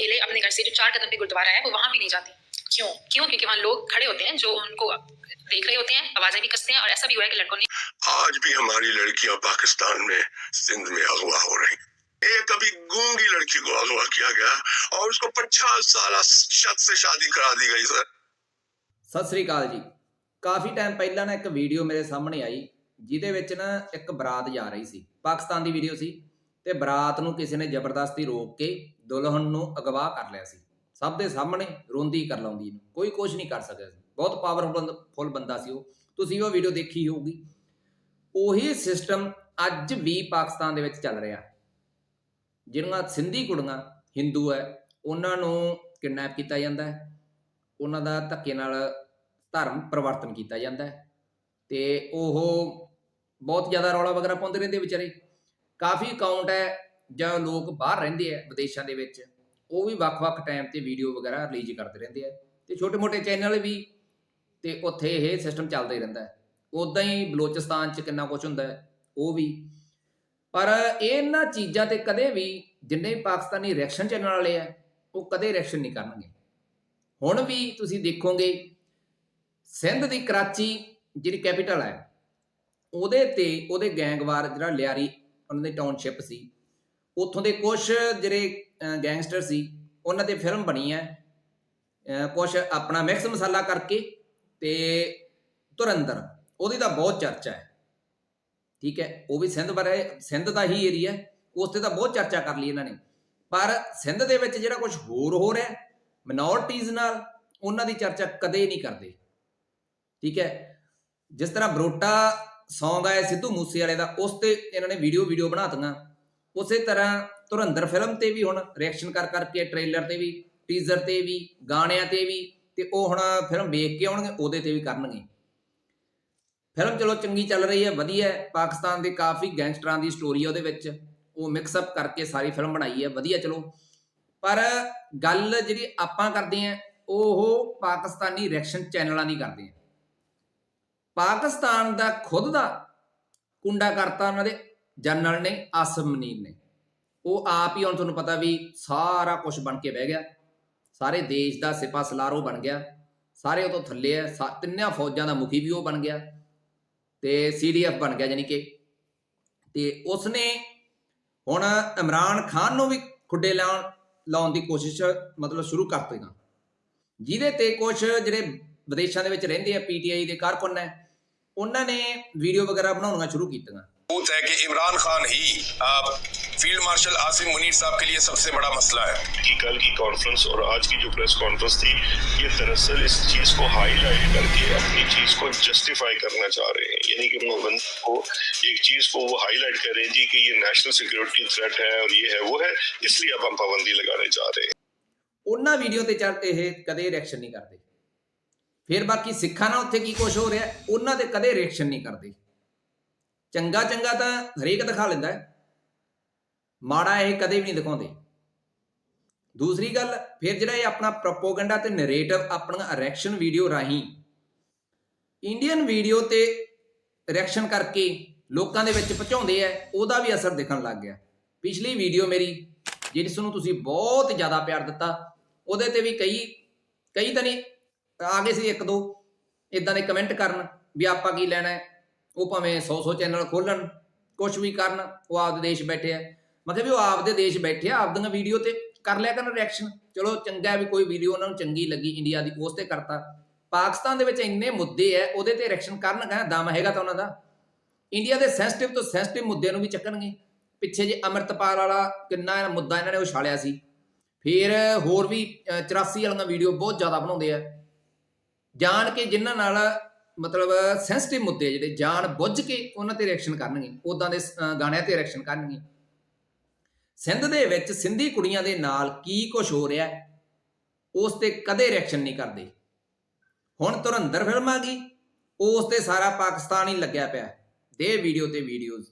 अकेले अपने घर से जो चार कदम पे गुरुद्वारा है वो वहां भी नहीं जाती क्यों क्यों क्योंकि वहाँ लोग खड़े होते हैं जो उनको देख रहे होते हैं आवाजें भी कसते हैं और ऐसा भी हुआ है कि लड़कों ने आज भी हमारी लड़कियां पाकिस्तान में सिंध में अगवा हो रही एक अभी गूंगी लड़की को अगवा किया गया और उसको पचास साल शख्स से शादी करा दी गई सर ਸਤਿ ਸ੍ਰੀ ਅਕਾਲ ਜੀ ਕਾਫੀ ਟਾਈਮ ਪਹਿਲਾਂ ਨਾ ਇੱਕ ਵੀਡੀਓ ਮੇਰੇ ਸਾਹਮਣੇ ਆਈ ਜਿਹਦੇ ਵਿੱਚ ਨਾ ਇੱਕ ਬਰਾਤ ਜਾ ਰਹੀ ਸੀ ਪਾਕਿਸਤਾਨ ਦੀ ਵੀਡੀਓ ਸੀ ਤੇ ਬਰਾਤ ਨੂੰ ਕਿਸੇ ਨੇ ਜ਼ਬਰਦਸਤੀ ਰੋਕ ਕੇ ਦੁਲਹਨ ਨੂੰ ਅਗਵਾ ਕਰ ਲਿਆ ਸੀ। ਸਭ ਦੇ ਸਾਹਮਣੇ ਰੋਂਦੀ ਕਰ ਲਾਉਂਦੀ ਇਹਨੂੰ ਕੋਈ ਕੁਝ ਨਹੀਂ ਕਰ ਸਕਿਆ ਸੀ। ਬਹੁਤ ਪਾਵਰਫੁਲ ਫੁੱਲ ਬੰਦਾ ਸੀ ਉਹ। ਤੁਸੀਂ ਉਹ ਵੀਡੀਓ ਦੇਖੀ ਹੋਊਗੀ। ਉਹੀ ਸਿਸਟਮ ਅੱਜ ਵੀ ਪਾਕਿਸਤਾਨ ਦੇ ਵਿੱਚ ਚੱਲ ਰਿਹਾ। ਜਿਹੜੀਆਂ ਸਿੰਧੀ ਕੁੜੀਆਂ, ਹਿੰਦੂ ਹੈ, ਉਹਨਾਂ ਨੂੰ ਕਿਡਨੈਪ ਕੀਤਾ ਜਾਂਦਾ ਹੈ। ਉਹਨਾਂ ਦਾ ਧੱਕੇ ਨਾਲ ਧਰਮ ਪਰਿਵਰਤਨ ਕੀਤਾ ਜਾਂਦਾ ਹੈ। ਤੇ ਉਹ ਬਹੁਤ ਜ਼ਿਆਦਾ ਰੌਲਾ ਵਗੈਰਾ ਪਾਉਂਦੇ ਰਹਿੰਦੇ ਵਿਚਾਰੇ। ਕਾਫੀ ਅਕਾਊਂਟ ਹੈ ਜਾਂ ਲੋਕ ਬਾਹਰ ਰਹਿੰਦੇ ਆ ਵਿਦੇਸ਼ਾਂ ਦੇ ਵਿੱਚ, ਉਹ ਵੀ ਵੱਖ-ਵੱਖ ਟਾਈਮ ਤੇ ਵੀਡੀਓ ਵਗੈਰਾ ਰਿਲੀਜ਼ ਕਰਦੇ ਰਹਿੰਦੇ ਆ। ਤੇ ਛੋਟੇ-ਮੋਟੇ ਚੈਨਲ ਵੀ, ਤੇ ਉੱਥੇ ਇਹ ਸਿਸਟਮ ਚੱਲਦਾ ਹੀ ਰਹਿੰਦਾ ਹੈ। ਉਦਾਂ ਹੀ ਬਲੋਚਿਸਤਾਨ 'ਚ ਕਿੰਨਾ ਕੁਝ ਹੁੰਦਾ ਹੈ, ਉਹ ਵੀ। ਪਰ ਇਹਨਾਂ ਚੀਜ਼ਾਂ ਤੇ ਕਦੇ ਵੀ ਜਿੰਨੇ ਪਾਕਿਸਤਾਨੀ ਰਿਐਕਸ਼ਨ ਚੈਨਲ ਵਾਲੇ ਆ, ਉਹ ਕਦੇ ਰਿਐਕਸ਼ਨ ਨਹੀਂ ਕਰਨਗੇ। ਹੁਣ ਵੀ ਤੁਸੀਂ ਦੇਖੋਗੇ, ਸਿੰਧ ਦੀ ਕਰਾਚੀ ਜਿਹੜੀ ਕੈਪੀਟਲ ਹੈ, ਉਹਦੇ ਤੇ ਉਹਦੇ ਗੈਂਗਵਾਰ ਜਿਹੜਾ ਲਿਆਰੀ ਉਹਨਾਂ ਦੀ ਟਾਊਨਸ਼ਿਪ ਸੀ। ਉੱਥੋਂ ਦੇ ਕੁਝ ਜਿਹੜੇ ਗੈਂਗਸਟਰ ਸੀ, ਉਹਨਾਂ ਤੇ ਫਿਲਮ ਬਣੀ ਹੈ। ਕੁਝ ਆਪਣਾ ਮਿਕਸ ਮਸਾਲਾ ਕਰਕੇ ਤੇ ਧੁਰੰਦਰ ਉਹਦੀ ਤਾਂ ਬਹੁਤ ਚਰਚਾ ਹੈ। ਠੀਕ ਹੈ, ਉਹ ਵੀ ਸਿੰਧ ਬਾਰੇ, ਸਿੰਧ ਦਾ ਹੀ ਏਰੀਆ ਉਸ ਤੇ ਤਾਂ ਬਹੁਤ ਚਰਚਾ ਕਰ ਲਈ ਇਹਨਾਂ ਨੇ। ਪਰ ਸਿੰਧ ਦੇ ਵਿੱਚ ਜਿਹੜਾ ਕੁਝ ਹੋਰ ਹੋ ਰਿਹਾ ਮਿਨੋਰਟੀਜ਼ ਨਾਲ ਉਹਨਾਂ ਦੀ ਚਰਚਾ ਕਦੇ ਨਹੀਂ ਕਰਦੇ। ਠੀਕ ਹੈ, ਜਿਸ ਤਰ੍ਹਾਂ ਬਰੋਟਾ Song ਆਇਆ ਸਿੱਧੂ ਮੂਸੇ ਵਾਲੇ ਦਾ, ਉਸ ਤੇ ਇਹਨਾਂ ਨੇ ਵੀਡੀਓ ਵੀਡੀਓ ਬਣਾ ਦਿੱਤੀਆਂ। ਉਸੇ ਤਰ੍ਹਾਂ ਧੁਰੰਦਰ ਫਿਲਮ ਤੇ ਵੀ ਹੁਣ ਰਿਐਕਸ਼ਨ ਕਰ ਕਰਕੇ ਟ੍ਰੇਲਰ ਤੇ ਵੀ ਟੀਜ਼ਰ ਤੇ ਵੀ, ਗਾਣਿਆਂ ਤੇ ਵੀ, ਤੇ ਉਹ ਹੁਣ ਫਿਲਮ ਵੇਖ ਕੇ ਆਉਣਗੇ, ਉਹਦੇ ਤੇ ਵੀ ਕਰਨਗੇ। ਫਿਲਮ ਚਲੋ ਚੰਗੀ ਚੱਲ ਰਹੀ ਹੈ, ਵਧੀਆ ਹੈ। ਪਾਕਿਸਤਾਨ ਦੇ ਕਾਫੀ ਗੈਂਗਸਟਰਾਂ ਦੀ ਸਟੋਰੀ ਹੈ ਉਹਦੇ ਵਿੱਚ। ਉਹ ਮਿਕਸ ਅਪ ਕਰਕੇ ਸਾਰੀ ਫਿਲਮ ਬਣਾਈ ਹੈ, ਵਧੀਆ ਚਲੋ। ਪਰ ਗੱਲ ਜਿਹੜੀ ਆਪਾਂ ਕਰਦੇ ਆਂ ਉਹ ਪਾਕਿਸਤਾਨੀ ਰਿਐਕਸ਼ਨ ਚੈਨਲਾਂ ਦੀ ਕਰਦੇ ਆਂ ਪਾਕਿਸਤਾਨ ਦਾ ਖੁਦ ਦਾ ਕੁੰਡਾ ਕਰਤਾ ਉਹਨਾਂ ਦੇ ਜਨਰਲ ਨੇ ਆਸਮ ਮਨੀਰ ਨੇ। ਉਹ ਆਪ ਹੀ ਹੁਣ ਤੁਹਾਨੂੰ ਪਤਾ ਵੀ ਸਾਰਾ ਕੁਝ ਬਣ ਕੇ ਬਹਿ ਗਿਆ। ਸਾਰੇ ਦੇਸ਼ ਦਾ ਸਿਪਾ ਸਲਾਰੋ ਬਣ ਗਿਆ। ਸਾਰੇ ਉਹ ਤੋਂ ਥੱਲੇ ਆ ਸਾ- ਤਿੰਨਾਂ ਫੌਜਾਂ ਦਾ ਮੁਖੀ ਵੀ ਉਹ ਬਣ ਗਿਆ ਤੇ ਸੀਡੀਐਫ ਬਣ ਗਿਆ ਯਾਨੀ ਕਿ। ਤੇ ਉਸਨੇ ਹੁਣ ਇਮਰਾਨ ਖਾਨ ਨੂੰ ਵੀ ਖੁੱਡੇ ਲਾਉਣ ਲਾਉਣ ਦੀ ਕੋਸ਼ਿਸ਼ ਮਤਲਬ ਸ਼ੁਰੂ ਕਰ ਦਿੱਤੀਆਂ ਜਿਹਦੇ ਤੇ ਕੁਝ ਜਿਹੜੇ ਵਿਦੇਸ਼ਾਂ ਦੇ ਵਿੱਚ ਰਹਿੰਦੇ ਆ ਪੀਟੀਆਈ ਦੇ ਕਾਰਕੁਨ ਨੇ ਉਹਨਾਂ ਨੇ ਵੀਡੀਓ ਵਗੈਰਾ ਬਣਾਉਣੀਆਂ ਸ਼ੁਰੂ ਕੀਤੀਆਂ सबूत है कि इमरान खान ही आ, फील्ड मार्शल आसिम मुनीर साहब के लिए सबसे बड़ा मसला है की कल की कॉन्फ्रेंस और आज की जो प्रेस कॉन्फ्रेंस थी ये दरअसल इस चीज को हाईलाइट करके अपनी चीज को जस्टिफाई करना चाह रहे हैं यानी कि वो बंद को एक चीज को वो हाईलाइट करें जी कि ये नेशनल सिक्योरिटी थ्रेट है और ये है वो है इसलिए अब हम पाबंदी लगाने चाह रहे हैं ਉਹਨਾਂ ਵੀਡੀਓ ਤੇ ਚੱਲ ਇਹ ਕਦੇ ਰਿਐਕਸ਼ਨ ਨਹੀਂ ਕਰਦੇ ਫਿਰ ਬਾਕੀ ਸਿੱਖਾਂ ਨਾਲ ਉੱਥੇ ਕੀ ਕੁਝ ਹੋ ਰਿਹਾ? ਉਹਨਾਂ ਤੇ ਕਦੇ ਰਿਐਕਸ਼ਨ ਨਹੀਂ ਕਰਦੇ। ਚੰਗਾ ਚੰਗਾ ਤਾਂ ਹਰੇਕ ਦਿਖਾ ਲੈਂਦਾ ਹੈ। ਮਾੜਾ ਇਹ ਕਦੇ ਵੀ ਨਹੀਂ ਦਿਖਾਉਂਦੇ। ਦੂਸਰੀ ਗੱਲ, ਫਿਰ ਜਿਹੜਾ ਇਹ ਆਪਣਾ ਪ੍ਰੋਪੋਗੈਂਡਾ ਤੇ ਨੈਰੇਟਿਵ ਆਪਣੀਆਂ ਰਿਐਕਸ਼ਨ ਵੀਡੀਓ ਰਾਹੀਂ ਇੰਡੀਅਨ ਵੀਡੀਓ ਤੇ ਰਿਐਕਸ਼ਨ ਕਰਕੇ ਲੋਕਾਂ ਦੇ ਵਿੱਚ ਪਹੁੰਚਾਉਂਦੇ ਆ ਉਹਦਾ ਵੀ ਅਸਰ ਦਿਖਣ ਲੱਗ ਗਿਆ। ਪਿਛਲੀ ਵੀਡੀਓ ਮੇਰੀ ਜਿਸ ਨੂੰ ਤੁਸੀਂ, ਬਹੁਤ ਜ਼ਿਆਦਾ ਪਿਆਰ ਦਿੱਤਾ। ਉਹਦੇ ਤੇ ਵੀ ਕਈ ਕਈ ਤਾਂ ਨਹੀਂ ਆ ਗਏ ਸੀ ਇੱਕ ਦੋ ਇਦਾਂ ਦੇ ਕਮੈਂਟ ਕਰਨ ਵੀ ਆਪਾਂ ਕੀ ਲੈਣਾ ਉਹ ਭਾਵੇਂ 100-100 ਚੈਨਲ ਖੋਲਣ ਕੁਝ ਵੀ ਕਰਨ ਉਹ ਆਪਦੇ ਦੇਸ਼ ਬੈਠੇ ਆ। ਮੈਂ ਕਿਹਾ ਵੀ ਉਹ ਆਪਦੇ ਦੇਸ਼ ਬੈਠੇ ਆ ਆਪਦੀਆਂ ਵੀਡੀਓ ਤੇ ਕਰ ਲਿਆ ਕਰਨ ਰਿਐਕਸ਼ਨ ਚਲੋ ਚੰਗਾ ਵੀ ਕੋਈ ਵੀਡੀਓ ਉਹਨਾਂ ਨੂੰ ਚੰਗੀ ਲੱਗੀ ਇੰਡੀਆ ਦੀ ਉਸ ਤੇ ਕਰਤਾ। ਪਾਕਿਸਤਾਨ ਦੇ ਵਿੱਚ ਇੰਨੇ ਮੁੱਦੇ ਐ ਉਹਦੇ ਤੇ ਰਿਐਕਸ਼ਨ ਕਰਨ ਕਹਿੰਦਾ ਦਮ ਹੈਗਾ ਤਾਂ ਉਹਨਾਂ ਦਾ। ਇੰਡੀਆ ਦੇ ਸੈਂਸਿਟਿਵ ਤੋਂ ਸੈਂਸਿਟਿਵ ਮੁੱਦਿਆਂ ਨੂੰ ਵੀ ਚੱਕਣਗੇ। ਪਿੱਛੇ ਜੇ ਅਮਰਤਪਾਲ ਵਾਲਾ ਕਿੰਨਾ ਮੁੱਦਾ ਇਹਨਾਂ ਨੇ ਉਛਾਲਿਆ ਸੀ। ਫਿਰ ਹੋਰ ਵੀ ਅ, 84 ਵਾਲੀਆਂ ਵੀਡੀਓ ਬਹੁਤ ਜ਼ਿਆਦਾ ਬਣਾਉਂਦੇ ਆ। ਜਾਣ ਕੇ ਜਿਨ੍ਹਾਂ ਨਾਲ ਮਤਲਬ ਸੈਂਸਿਟਿਵ ਮੁੱਦੇ ਜਿਹੜੇ, ਜਾਣ ਬੁੱਝ ਕੇ ਉਹਨਾਂ ਤੇ ਰਿਐਕਸ਼ਨ ਕਰਨਗੇ ਉਦਾਂ ਦੇ ਗਾਣਿਆਂ ਤੇ ਰਿਐਕਸ਼ਨ ਕਰਨਗੇ। ਸਿੰਧ ਦੇ ਵਿੱਚ ਸਿੰਧੀ ਕੁੜੀਆਂ ਦੇ ਨਾਲ ਕੀ ਕੁਝ ਹੋ ਰਿਹਾ ਉਸ ਤੇ ਕਦੇ ਰਿਐਕਸ਼ਨ ਨਹੀਂ ਕਰਦੇ। ਹੁਣ ਤੁਰੰਦਰ ਫਿਲਮ ਆ ਗਈ, ਉਸ ਤੇ ਸਾਰਾ ਪਾਕਿਸਤਾਨ ਹੀ ਲੱਗਿਆ ਪਿਆ। ਦੇ ਵੀਡੀਓ ਤੇ ਵੀਡੀਓਜ਼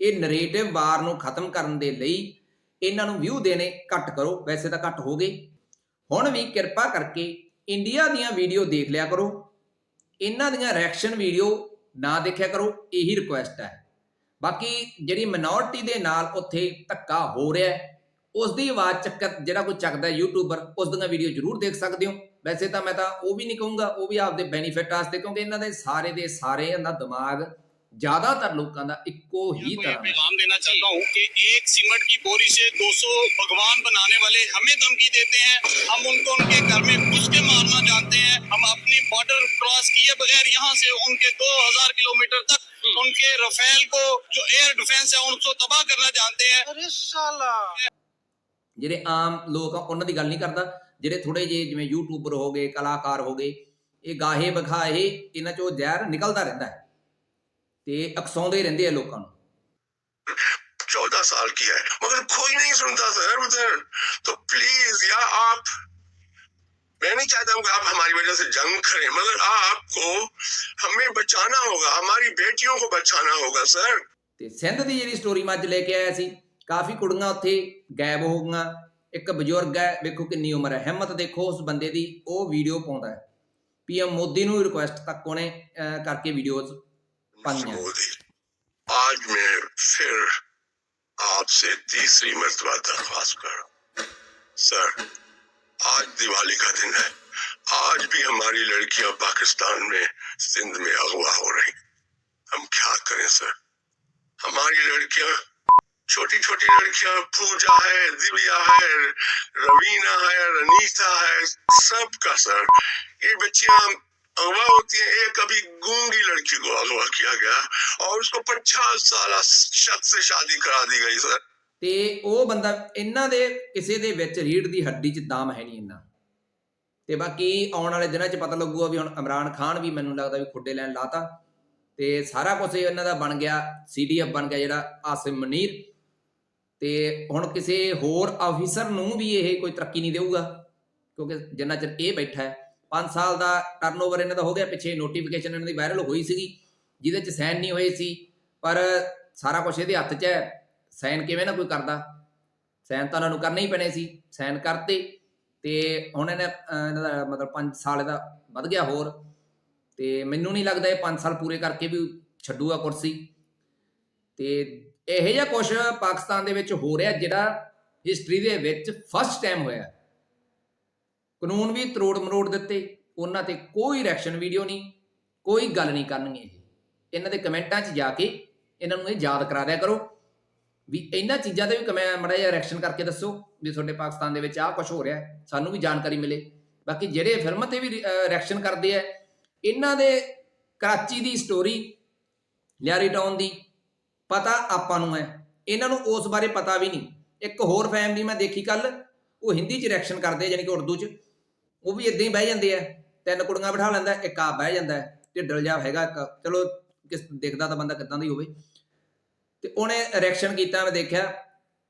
ਇਹ ਨਰੇਟਿਵ ਵਾਰ ਨੂੰ ਖਤਮ ਕਰਨ ਦੇ ਲਈ ਇਹਨਾਂ ਨੂੰ ਵਿਊ ਦੇਣੇ ਘੱਟ ਕਰੋ, ਵੈਸੇ ਤਾਂ ਘੱਟ ਹੋ ਗਏ। ਹੁਣ ਵੀ ਕਿਰਪਾ ਕਰਕੇ ਇੰਡੀਆ ਦੀਆਂ ਵੀਡੀਓ ਦੇਖ ਲਿਆ ਕਰੋ। ਇਹਨਾਂ ਦੀਆਂ ਰਿਐਕਸ਼ਨ ਵੀਡੀਓ ਨਾ ਦੇਖਿਆ ਕਰੋ ਇਹੀ ਰਿਕੁਐਸਟ ਹੈ। ਬਾਕੀ ਜਿਹੜੀ ਮਿਨੋਰਟੀ ਦੇ ਨਾਲ ਉੱਥੇ ਧੱਕਾ ਹੋ ਰਿਹਾ ਹੈ, ਉਸ ਦੀ ਆਵਾਜ਼ ਚੱਕ ਜਿਹੜਾ ਕੋਈ ਚੱਕਦਾ ਯੂਟਿਊਬਰ ਉਸ ਦੀਆਂ ਵੀਡੀਓ ਜ਼ਰੂਰ ਦੇਖ ਸਕਦੇ ਹੋ। ਵੈਸੇ ਤਾਂ ਮੈਂ ਤਾਂ ਉਹ ਵੀ ਨਹੀਂ ਕਹੂੰਗਾ ਉਹ ਵੀ ਆਪਦੇ ਬੈਨੀਫਿਟ ਵਾਸਤੇ ਕਿਉਂਕਿ ਇਹਨਾਂ ਦੇ ਸਾਰੇ ਦੇ ਸਾਰੇ ਇਹਨਾਂ ਦਾ ਦਿਮਾਗ ਜ਼ਿਆਦਾਤਰ ਲੋਕਾਂ ਦਾ ਇੱਕੋ ਹੀ को ये ਤਰ੍ਹਾਂ ਦਾ पैगाम देना चाहता हूँ कि एक सीमेंट की बोरी से 200 भगवान बनाने वाले हमें धमकी देते हैं हम उनको उनके घर में घुस के मारना जानते हैं हम अपनी बॉर्डर क्रॉस किए बगैर यहाँ से उनके 2000 किलोमीटर तक उनके रफेल को जो एयर डिफेंस है उनको तबाह करना जानते हैं अरे साला ਜਿਹੜੇ ਆਮ ਲੋਕ ਆ ਉਹਨਾਂ ਦੀ ਗੱਲ ਨਹੀਂ ਕਰਦਾ ਜਿਹੜੇ ਥੋੜੇ ਜਿਹੇ ਜਿਵੇਂ ਯੂਟਿਊਬਰ ਹੋ ਗਏ ਕਲਾਕਾਰ ਹੋ ਗਏ ਇਹ ਗਾਹੇ ਬਖਾਹੇ ਇਹਨਾਂ ਚੋਂ ਜ਼ਹਿਰ ਨਿਕਲਦਾ ਰਹਿੰਦਾ ਹੈ ਤੇ ਅਕਸਾਉਂਦੇ ਰਹਿੰਦੇ ਆ ਲੋਕਾਂ ਨੂੰ चौदह साल की है मगर कोई नहीं सुनता सर उधर तो प्लीज या आप मैं नहीं चाहता हूँ कि आप हमारी वजह से जंग करें मगर आपको हमें बचाना होगा हमारी बेटियों को बचाना होगा सर ਤੇ ਸਿੰਧ ਦੀ ਜਿਹੜੀ ਸਟੋਰੀ ਮੈਂ ਅੱਜ ਲੈ ਕੇ ਆਇਆ ਸੀ ਕਾਫੀ ਕੁੜੀਆਂ ਉੱਥੇ ਗਾਇਬ ਹੋ ਗਈਆਂ ਇੱਕ ਬਜ਼ੁਰਗ ਹੈ ਵੇਖੋ ਕਿੰਨੀ ਉਮਰ ਹੈ ਹਿੰਮਤ ਦੇਖੋ ਉਸ ਬੰਦੇ ਦੀ ਉਹ ਵੀਡੀਓ ਪਾਉਂਦਾ ਹੈ ਪੀਐਮ ਮੋਦੀ ਨੂੰ ਰਿਕੁਐਸਟ ਤੱਕ ਉਹਨੇ ਅਹ, ਕਰਕੇ ਵੀਡੀਓਜ਼ पांया। मोदी आज मैं फिर आपसे तीसरी मर्तबा दरख्वास्त कर रहा हूँ। सर, आज दिवाली का दिन है आज भी हमारी लड़कियाँ पाकिस्तान में सिंध में अगवा हो रही हम क्या करें, सर हमारी लड़कियाँ छोटी छोटी लड़कियाँ, पूजा है, दिव्या है, रवीना है, रनीता है, सबका, सर, ये बच्चियाँ अगवा होती है एक अभी गूंगी लड़की को अगवा किया गया और उसको पचास साल शख्स से शादी करा दी गई सर ਤੇ ਉਹ ਬੰਦਾ ਇਹਨਾਂ ਦੇ ਕਿਸੇ ਦੇ ਵਿੱਚ ਰੀੜ ਦੀ ਹੱਡੀ 'ਚ ਦਮ ਹੈ ਨਹੀਂ ਇੰਨਾ ਤੇ ਬਾਕੀ ਆਉਣ ਵਾਲੇ ਦਿਨਾਂ 'ਚ ਪਤਾ ਲੱਗੂਗਾ ਵੀ ਹੁਣ ਇਮਰਾਨ ਖਾਨ ਵੀ ਮੈਨੂੰ ਲੱਗਦਾ ਵੀ ਖੁੱਡੇ ਲੈਣ ਲਾਤਾ ਤੇ ਸਾਰਾ ਕੁਝ ਇਹਨਾਂ ਦਾ ਬਣ ਗਿਆ ਸੀਡੀਐਫ ਬਣ ਗਿਆ ਜਿਹੜਾ ਆਸਿਮ ਮਨੀਰ ਤੇ ਹੁਣ ਕਿਸੇ ਹੋਰ ਆਫੀਸਰ ਨੂੰ ਵੀ ਇਹ ਕੋਈ ਤਰੱਕੀ ਨਹੀਂ ਦੇਊਗਾ ਕਿਉਂਕਿ ਜਿੰਨਾ ਚਿਰ ਇਹ ਬੈਠਾ ਹੈ 5 ਸਾਲ ਦਾ ਟਰਨਓਵਰ ਇਹਨਾਂ ਦਾ ਹੋ ਗਿਆ, ਪਿੱਛੇ ਨੋਟੀਫਿਕੇਸ਼ਨ ਇਹਨਾਂ ਦੀ ਵਾਇਰਲ ਹੋਈ ਸੀਗੀ, ਜਿਹਦੇ 'ਚ ਸਾਈਨ ਨਹੀਂ ਹੋਏ ਸੀ, ਪਰ ਸਾਰਾ ਕੁਝ ਇਹਦੇ ਹੱਥ 'ਚ ਹੈ ਸਾਈਨ ਕਿਵੇਂ ਨਾ ਕੋਈ ਕਰਦਾ ਸਾਈਨ ਤਾਂ ਉਹਨਾਂ ਨੂੰ ਕਰਨੇ ਹੀ ਪੈਣੇ ਸੀ ਸਾਈਨ ਕਰਤੇ, ਤੇ ਹੁਣ ਇਹਨੇ ਇਹਨਾਂ ਦਾ ਮਤਲਬ 5 ਸਾਲ ਇਹਦਾ ਵੱਧ ਗਿਆ ਹੋਰ, ਤੇ ਮੈਨੂੰ ਨਹੀਂ ਲੱਗਦਾ ਇਹ 5 ਸਾਲ ਪੂਰੇ ਕਰਕੇ ਵੀ ਛੱਡੂਗਾ ਕੁਰਸੀ। ਤੇ ਇਹੋ ਜਿਹਾ ਕੁਝ ਪਾਕਿਸਤਾਨ ਦੇ ਵਿੱਚ ਹੋ ਰਿਹਾ ਜਿਹੜਾ ਹਿਸਟਰੀ ਦੇ ਵਿੱਚ ਫਸਟ ਟਾਈਮ ਹੋਇਆ। ਕਾਨੂੰਨ ਵੀ ਤਰੋੜ ਮਰੋੜ ਦਿੱਤੇ, ਉਹਨਾਂ ਤੇ ਕੋਈ ਰਿਐਕਸ਼ਨ ਵੀਡੀਓ ਨਹੀਂ, ਕੋਈ ਗੱਲ ਨਹੀਂ ਕਰਨਗੇ ਇਹ। ਇਹਨਾਂ ਦੇ ਕਮੈਂਟਾਂ 'ਚ ਜਾ ਕੇ ਇਹਨਾਂ ਨੂੰ ਇਹ ਯਾਦ ਕਰਾ ਦਿਆ ਕਰੋ ਵੀ ਇਹਨਾਂ ਚੀਜ਼ਾਂ ਤੇ ਵੀ ਕਮੈਂ, ਮੜਾ ਜਿਹਾ ਰਿਐਕਸ਼ਨ ਕਰਕੇ ਦੱਸੋ ਵੀ ਤੁਹਾਡੇ ਪਾਕਿਸਤਾਨ ਦੇ ਵਿੱਚ ਆਹ ਕੁਝ ਹੋ ਰਿਹਾ ਸਾਨੂੰ ਵੀ ਜਾਣਕਾਰੀ ਮਿਲੇ। ਬਾਕੀ ਜਿਹੜੇ ਫਿਲਮ ਤੇ ਵੀ ਰਿਐਕਸ਼ਨ ਕਰਦੇ ਆ ਇਹਨਾਂ ਦੇ ਕਰਾਚੀ ਦੀ ਸਟੋਰੀ ਲਿਆਰੀ ਟਾਊਨ ਦੀ, ਪਤਾ ਆਪਾਂ ਨੂੰ ਹੈ। ਇਹਨਾਂ ਨੂੰ ਉਸ ਬਾਰੇ ਪਤਾ ਵੀ ਨਹੀਂ। ਇੱਕ ਹੋਰ ਫੈਮਿਲੀ ਮੈਂ ਦੇਖੀ ਕੱਲ ਉਹ ਹਿੰਦੀ ਚ ਰਿਐਕਸ਼ਨ ਕਰਦੇ ਆ ਯਾਨੀ ਕਿ ਉਰਦੂ ਚ। ਉਹ ਵੀ ਇਦਾਂ ਹੀ ਬਹਿ ਜਾਂਦੇ ਆ। ਤਿੰਨ ਕੁੜੀਆਂ ਬਿਠਾ ਲੈਂਦਾ ਇੱਕ ਆ ਬਹਿ ਜਾਂਦਾ ਹੈ, ਢਿੱਡਲ ਜਾ ਹੈਗਾ ਇੱਕ ਚਲੋ ਕਿਸ ਦੇਖਦਾ ਤਾਂ ਬੰਦਾ ਕਿਦਾਂ ਦਾ ਹੀ ਹੋਵੇ। ਤੇ ਉਹਨੇ ਰਿਐਕਸ਼ਨ ਕੀਤਾ ਮੈਂ ਦੇਖਿਆ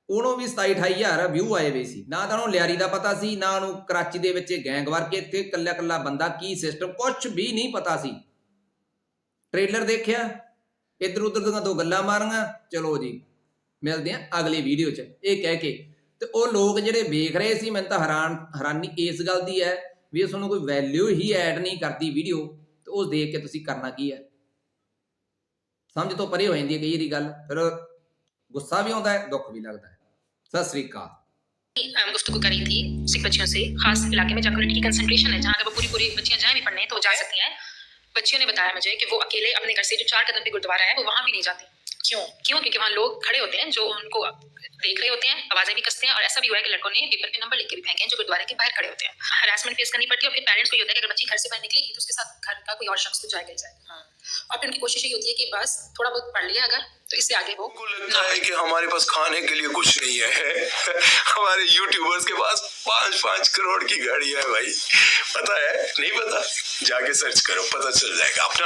ਉਹਨੂੰ ਵੀ 27 28000 ਵਿਊ ਆਏ ਵੇ ਸੀ। ਨਾ ਤਾਂ ਉਹਨੂੰ ਲਿਆਰੀ ਦਾ ਪਤਾ ਸੀ ਨਾ ਉਹਨੂੰ ਕਰਾਚੀ ਦੇ ਵਿੱਚ ਗੈਂਗ ਵਾਰ ਕੇ ਇੱਥੇ ਕੱਲਾ ਕੱਲਾ ਬੰਦਾ ਕੀ ਸਿਸਟਮ ਕੁਝ ਵੀ ਨਹੀਂ ਪਤਾ ਸੀ। ਟ੍ਰੇਲਰ ਦੇਖਿਆ ਇੱਧਰ ਉੱਧਰ ਦੀਆਂ ਦੋ ਗੱਲਾਂ ਮਾਰੀਆਂ ਚਲੋ ਜੀ ਮਿਲਦੇ ਆ ਅਗਲੀ ਵੀਡੀਓ 'ਚ। ਇਹ ਕਹਿ ਕੇ ਤੇ ਉਹ ਲੋਕ ਜਿਹੜੇ ਵੇਖ ਰਹੇ ਸੀ ਮੈਨੂੰ ਤਾਂ ਹੈਰਾਨ ਹੈਰਾਨੀ ਇਸ ਗੱਲ ਦੀ ਹੈ ਵੀ ਉਸ ਨੂੰ ਕੋਈ ਵੈਲਿਊ ਹੀ ਐਡ ਨਹੀਂ ਕਰਦੀ ਵੀਡੀਓ ਤੇ ਉਹ ਦੇਖ ਕੇ ਤੁਸੀਂ ਕਰਨਾ ਕੀ ਹੈ ਸਮਝ ਤੋਂ ਪਰੇ ਹੋ ਜਾਂਦੀ ਹੈ ਕਈ ਵਾਰੀ ਗੱਲ ਫਿਰ ਗੁੱਸਾ ਵੀ ਆਉਂਦਾ ਹੈ ਦੁੱਖ ਵੀ ਲੱਗਦਾ ਹੈ ਸਤਿ ਸ੍ਰੀ ਅਕਾਲ अम, गुफ्तगू करी थी सिख बच्चियों से खास इलाके में जहाँ कम्युनिटी की कंसंट्रेशन है जहाँ अगर वो पूरी पूरी बच्चियां जाए भी पढ़ने तो वो जा सकती हैं बच्चियों ने बताया मुझे कि वो अकेले अपने घर से जो चार कदम पे गुरुद्वारा है वो वहाँ भी नहीं जाती क्यों? क्यों? क्योंकि वहाँ लोग खड़े होते हैं जो उनको देख रहे होते हैं आवाज़ें भी कसते हैं और ऐसा भी हुआ है कि लड़कों ने पेपर पे नंबर लिख के भी फेंके हैं जो गुरुद्वारे के बाहर खड़े होते हैं। हरासमेंट फेस करनी पड़ती है और फिर पेरेंट्स को ये होता है कि अगर बच्ची घर से बाहर निकलेगी तो उसके साथ घर का कोई और शख्स तो जाएगा ही जाएगा। और फिर उनकी कोशिश ये होती है कि बस थोड़ा बहुत पढ़ लिया अगर तो इससे आगे वो लगता है कि हमारे पास खाने के लिए कुछ नहीं है। हमारे यूट्यूबर्स के पास पाँच पाँच करोड़ की गाड़ी है भाई। पता है? नहीं पता? जाके सर्च करो पता चल जाएगा। अपना